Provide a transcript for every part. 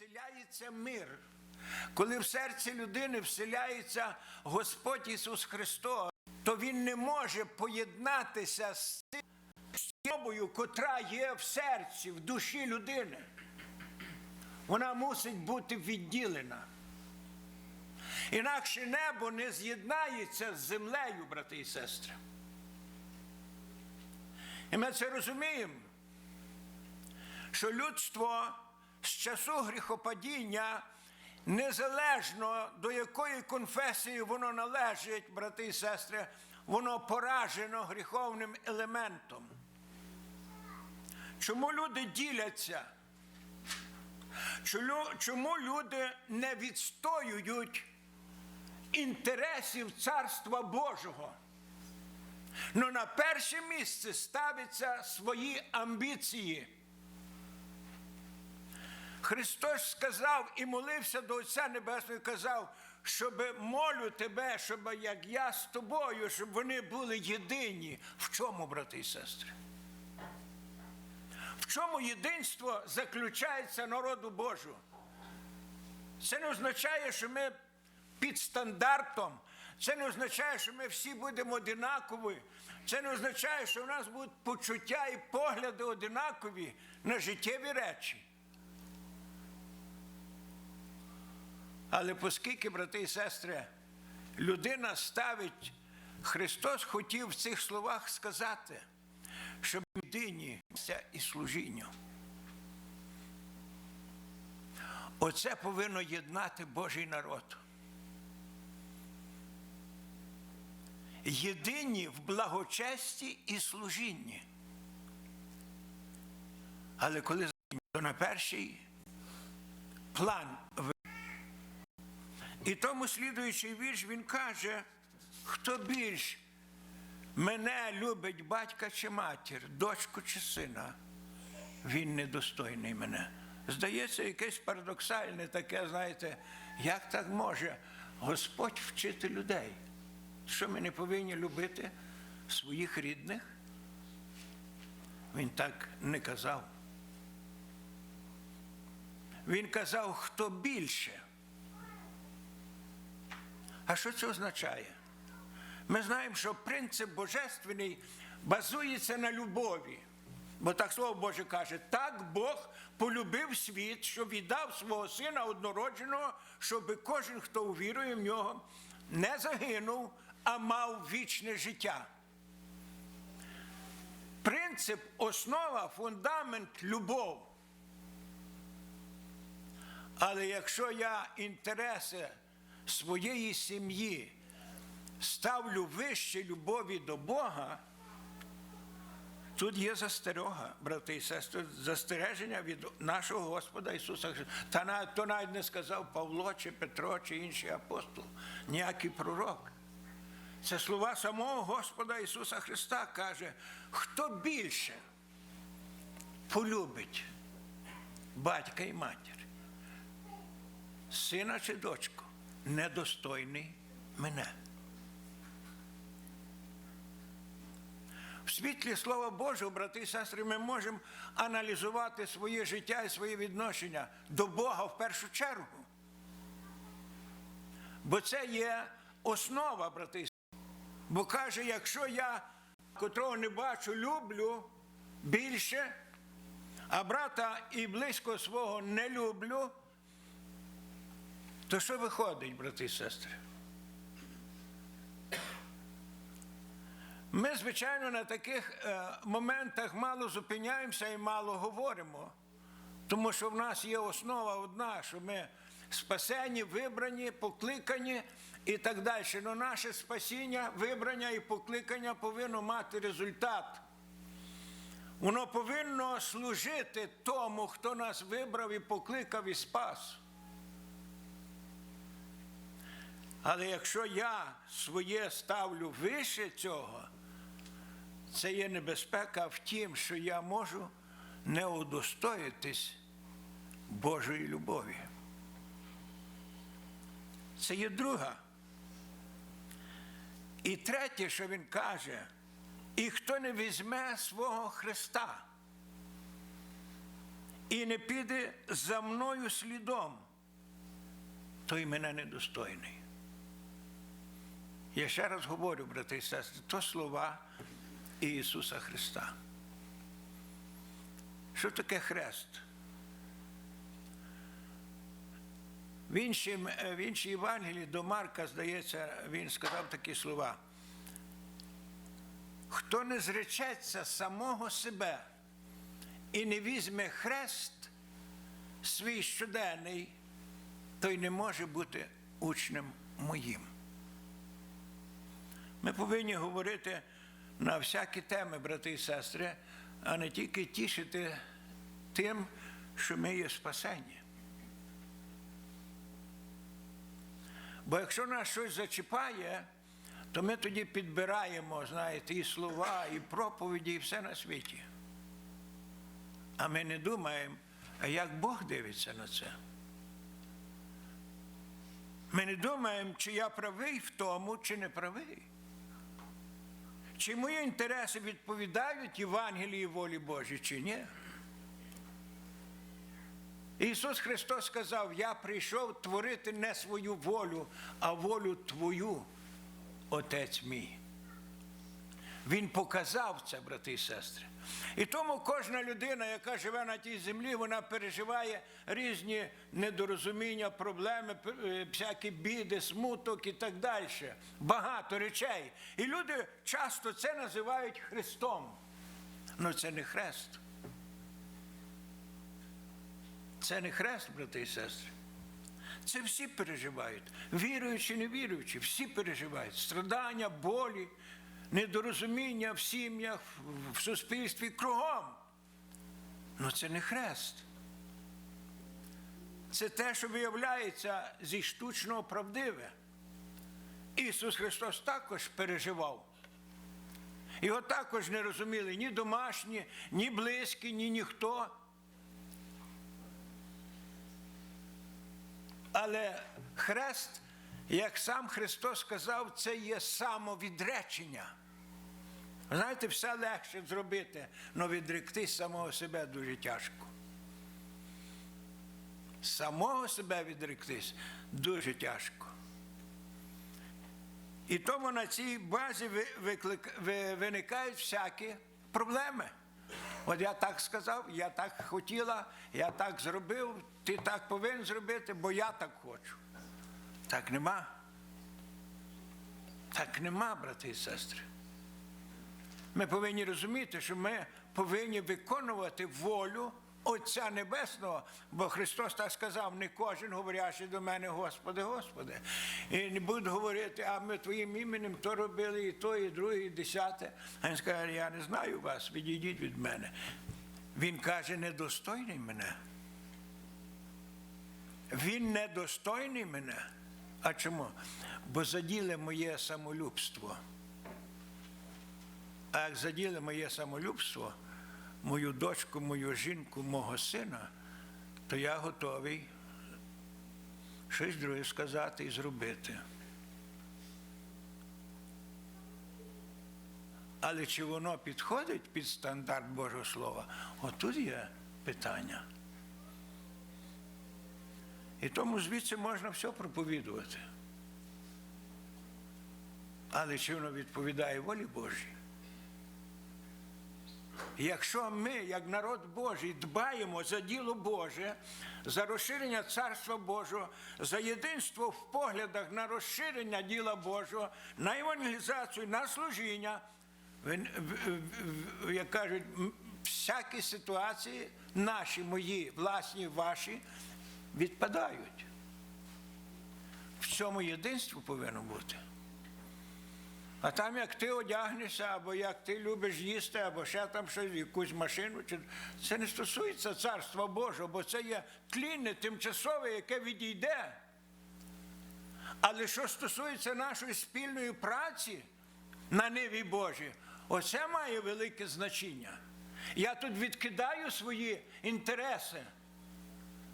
вселяється мир, коли в серці людини вселяється Господь Ісус Христос, то Він не може поєднатися з тим собою, котра є в серці, в душі людини. Вона мусить бути відділена. Інакше небо не з'єднається з землею, брати і сестри. І ми це розуміємо, що людство з часу гріхопадіння, незалежно до якої конфесії воно належить, брати і сестри, воно поражено гріховним елементом. Чому люди діляться? Чому- люди не відстоюють інтересів Царства Божого? Ну на перше місце ставляться свої амбіції. Христос сказав і молився до Отця Небесного, і казав, щоб молю тебе, щоб як я з тобою, щоб вони були єдині. В чому, брати і сестри? В чому єдинство заключається народу Божого? Це не означає, що ми під стандартом. Це не означає, що ми всі будемо одинакові. Це не означає, що в нас будуть почуття і погляди одинакові на життєві речі. Але оскільки, брати і сестри, людина ставить, Христос хотів в цих словах сказати, щоб людині і служінню. Оце повинно єднати Божий народ. Єдині в благочесті і служінні. Але коли на перший план і тому слідуючий вірш він каже, хто більш мене любить батька чи матір, дочку чи сина, він недостойний мене. Здається, якесь парадоксальне таке, знаєте, як так може Господь вчити людей? Що ми не повинні любити своїх рідних? Він так не казав. Він казав, хто більше. А що це означає? Ми знаємо, що принцип божественний базується на любові. Бо так слово Боже каже, так Бог полюбив світ, що віддав свого сина однородженого, щоб кожен, хто увірує в нього, не загинув, а мав вічне життя. Принцип, основа, фундамент любов. Але якщо я інтереси своєї сім'ї ставлю вище любові до Бога, тут є застерога, брати і сестри, застереження від нашого Господа Ісуса Христа. Та то навіть не сказав Павло, чи Петро, чи інший апостол, ніякий пророк. Це слова самого Господа Ісуса Христа каже, хто більше полюбить батька і матір, сина чи дочку, недостойний мене. В світлі Слова Божого, брати і сестри, ми можемо аналізувати своє життя і своє відношення до Бога в першу чергу. Бо це є основа, брати і сестри. Бо каже, якщо я, котрого не бачу, люблю більше, а брата і близько свого не люблю, то що виходить, брати і сестри? Ми, звичайно, на таких е, моментах мало зупиняємося і мало говоримо, тому що в нас є основа одна, що ми спасені, вибрані, покликані і так далі. Але наше спасіння, вибрання і покликання повинно мати результат. Воно повинно служити тому, хто нас вибрав і покликав і спас. Але якщо я своє ставлю вище цього, це є небезпека в тім, що я можу не удостоїтись Божої любові. Це є друга. І третє, що він каже, і хто не візьме свого Христа і не піде за мною слідом, той мене недостойний. Я ще раз говорю, брати і сестри, то слова Ісуса Христа. Що таке хрест? В іншій, в іншій Євангелії до Марка, здається, він сказав такі слова. Хто не зречеться самого себе і не візьме хрест свій щоденний, той не може бути учнем моїм. Ми повинні говорити на всякі теми, брати і сестри, а не тільки тішити тим, що ми є спасені. Бо якщо нас щось зачіпає, то ми тоді підбираємо, знаєте, і слова, і проповіді, і все на світі. А ми не думаємо, а як Бог дивиться на це. Ми не думаємо, чи я правий в тому, чи не правий. Чи мої інтереси відповідають Євангелії волі Божій, чи ні? Ісус Христос сказав: Я прийшов творити не свою волю, а волю Твою, Отець мій. Він показав це, брати і сестри. І тому кожна людина, яка живе на тій землі, вона переживає різні недорозуміння, проблеми, е, всякі біди, смуток і так далі. Багато речей. І люди часто це називають Христом. Але це не хрест. Це не хрест, брати і сестри. Це всі переживають. Віруючи, не віруючи, всі переживають. Страдання, болі, недорозуміння в сім'ях, в суспільстві кругом. Ну це не хрест. Це те, що виявляється зі штучного правдиве. Ісус Христос також переживав. Його також не розуміли ні домашні, ні близькі, ні ніхто. Але хрест, як сам Христос сказав, це є самовідречення. Знаєте, все легше зробити, але відректись самого себе дуже тяжко. Самого себе відректись дуже тяжко. І тому на цій базі виникають всякі проблеми. От я так сказав, я так хотіла, я так зробив, ти так повинен зробити, бо я так хочу. Так нема. Так нема, брати і сестри. Ми повинні розуміти, що ми повинні виконувати волю Отця Небесного, бо Христос так сказав, не кожен говорящий до мене, Господи, Господи. І не будуть говорити, а ми Твоїм іменем то робили, і то, і друге, і десяте. А він скаже, я не знаю вас, відійдіть від мене. Він каже, недостойний мене. Він недостойний мене. А чому? Бо заділе моє самолюбство. А як заділи моє самолюбство, мою дочку, мою жінку, мого сина, то я готовий щось друге сказати і зробити. Але чи воно підходить під стандарт Божого Слова? Отут є питання. І тому звідси можна все проповідувати. Але чи воно відповідає волі Божій? Якщо ми, як народ Божий, дбаємо за діло Боже, за розширення Царства Божого, за єдинство в поглядах на розширення діла Божого, на евангелізацію, на служіння, як кажуть, всякі ситуації, наші, мої, власні, ваші, відпадають. В цьому єдинство повинно бути. А там, як ти одягнешся, або як ти любиш їсти, або ще там щось, якусь машину, чи- це не стосується царства Божого, бо це є тлінне, тимчасове, яке відійде. Але що стосується нашої спільної праці на ниві Божій, оце має велике значення. Я тут відкидаю свої інтереси,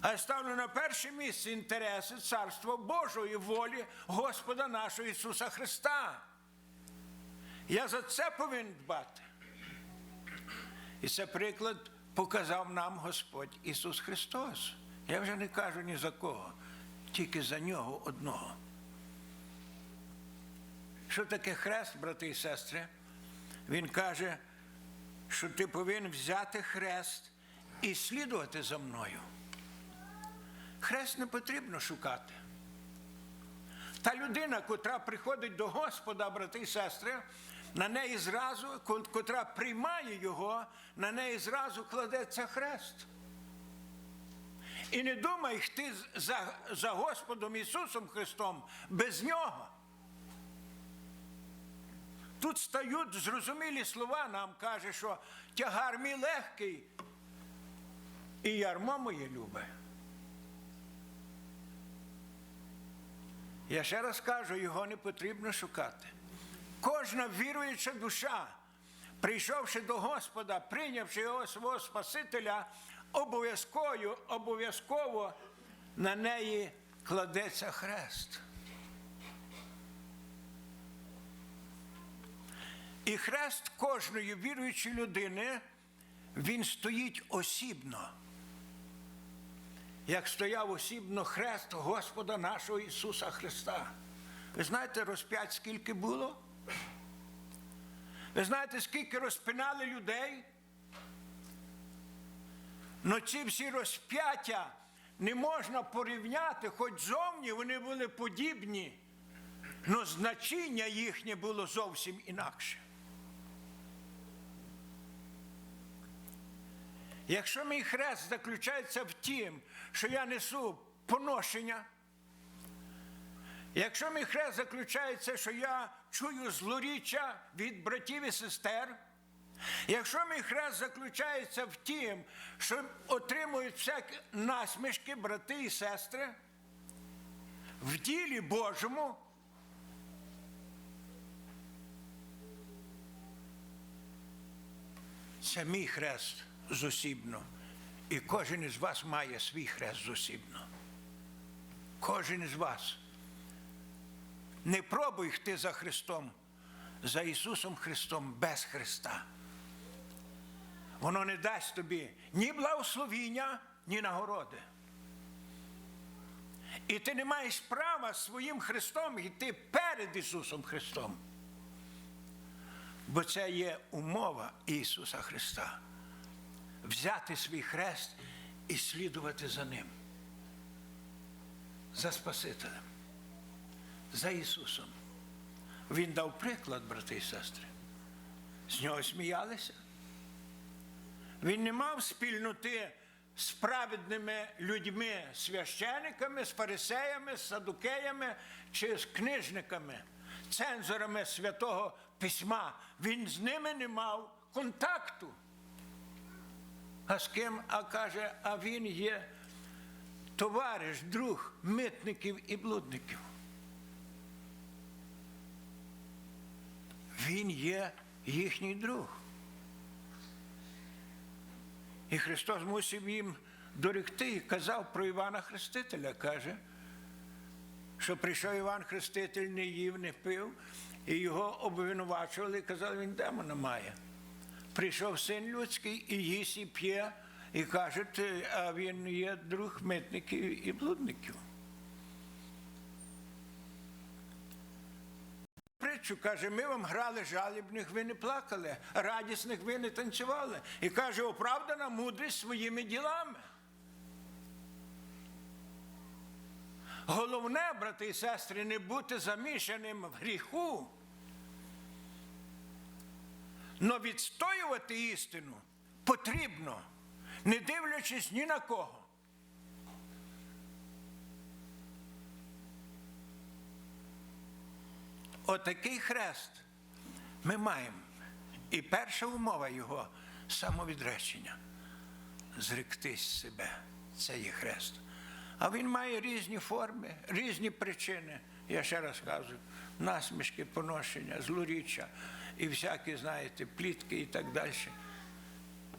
а я ставлю на перше місце інтереси Царства Божої волі Господа нашого Ісуса Христа. Я за це повинен дбати. І це приклад показав нам Господь Ісус Христос. Я вже не кажу ні за кого, тільки за нього одного. Що таке хрест, брати і сестри? Він каже, що ти повинен взяти хрест і слідувати за мною. Хрест не потрібно шукати. Та людина, котра приходить до Господа, брати і сестри, на неї зразу, котра приймає його, на неї зразу кладеться хрест. І не думай йти за, за Господом Ісусом Христом без нього. Тут стають зрозумілі слова, нам каже, що тягар мій легкий і ярмо моє любе. Я ще раз кажу, його не потрібно шукати. Кожна віруюча душа, прийшовши до Господа, прийнявши його свого Спасителя, обов'язково, обов'язково на неї кладеться хрест. І хрест кожної віруючої людини, він стоїть осібно. Як стояв осібно хрест Господа нашого Ісуса Христа. Ви знаєте, розп'ять скільки було? Ви знаєте, скільки розпинали людей? Ну ці всі розп'яття не можна порівняти, хоч зовні вони були подібні, але значення їхнє було зовсім інакше. Якщо мій хрест заключається в тім, що я несу поношення, якщо мій хрест заключається, що я чую злоріччя від братів і сестер, якщо мій хрест заключається в тім, що отримують всякі насмішки брати і сестри, в ділі Божому, це мій хрест зосібно. І кожен із вас має свій хрест зосібно. Кожен із вас. Не пробуй йти за Христом, за Ісусом Христом без Христа. Воно не дасть тобі ні благословіння, ні нагороди. І ти не маєш права своїм Христом йти перед Ісусом Христом. Бо це є умова Ісуса Христа. Взяти свій хрест і слідувати за Ним. За Спасителем, за Ісусом. Він дав приклад, брати і сестри. З нього сміялися. Він не мав спільноти з праведними людьми, священиками, з фарисеями, з садукеями чи з книжниками, цензорами святого письма. Він з ними не мав контакту. А з ким? А каже, а він є товариш, друг митників і блудників. Він є їхній друг. І Христос мусив їм доректи і казав про Івана Хрестителя, каже, що прийшов Іван Хреститель, не їв, не пив, і його обвинувачували і казали, він демона має. Прийшов син людський і їсть, і п'є, і кажуть, а він є друг митників і блудників. Притчу каже, ми вам грали жалібних, ви не плакали, радісних ви не танцювали. І каже, оправдана мудрість своїми ділами. Головне, брати і сестри, не бути замішаним в гріху. Но відстоювати істину потрібно, не дивлячись ні на кого. Отакий хрест ми маємо. І перша умова його самовідречення. Зректись себе. Це є хрест. А він має різні форми, різні причини. Я ще раз кажу, насмішки, поношення, злоріччя і всякі, знаєте, плітки і так далі.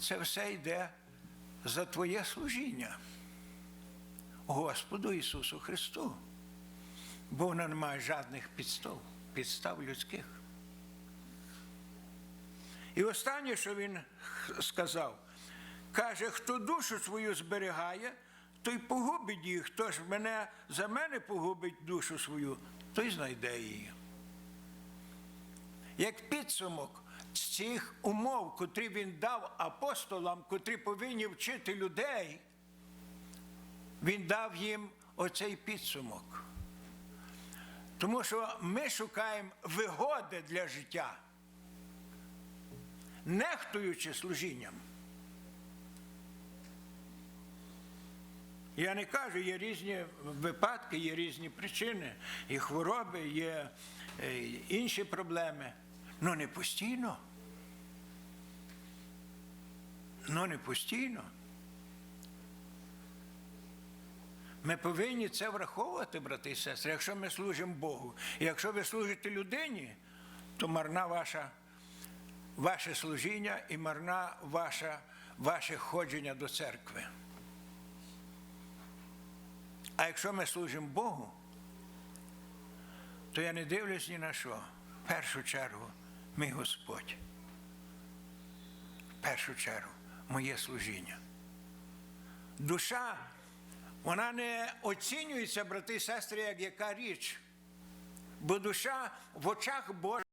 Це все йде за твоє служіння Господу Ісусу Христу. Бо воно не має жодних підстав, підстав людських. І останнє, що він сказав, Каже, хто душу свою зберігає, той погубить її. Хто ж мене за мене погубить душу свою, той знайде її. Як підсумок цих умов, котрі він дав апостолам, котрі повинні вчити людей, він дав їм оцей підсумок. Тому що ми шукаємо вигоди для життя, нехтуючи служінням. Я не кажу, є різні випадки, є різні причини, і хвороби, є е, інші проблеми. Ну не постійно. Ну не постійно. Ми повинні це враховувати, брати і сестри. Якщо ми служимо Богу, і якщо ви служите людині, то марна ваша, ваше служіння і марна ваша, ваше ходження до церкви. А якщо ми служимо Богу, то я не дивлюсь ні на що. В першу чергу, мій Господь. В першу чергу, моє служіння. Душа, вона не оцінюється, брати і сестри, як яка річ. Бо душа в очах Божих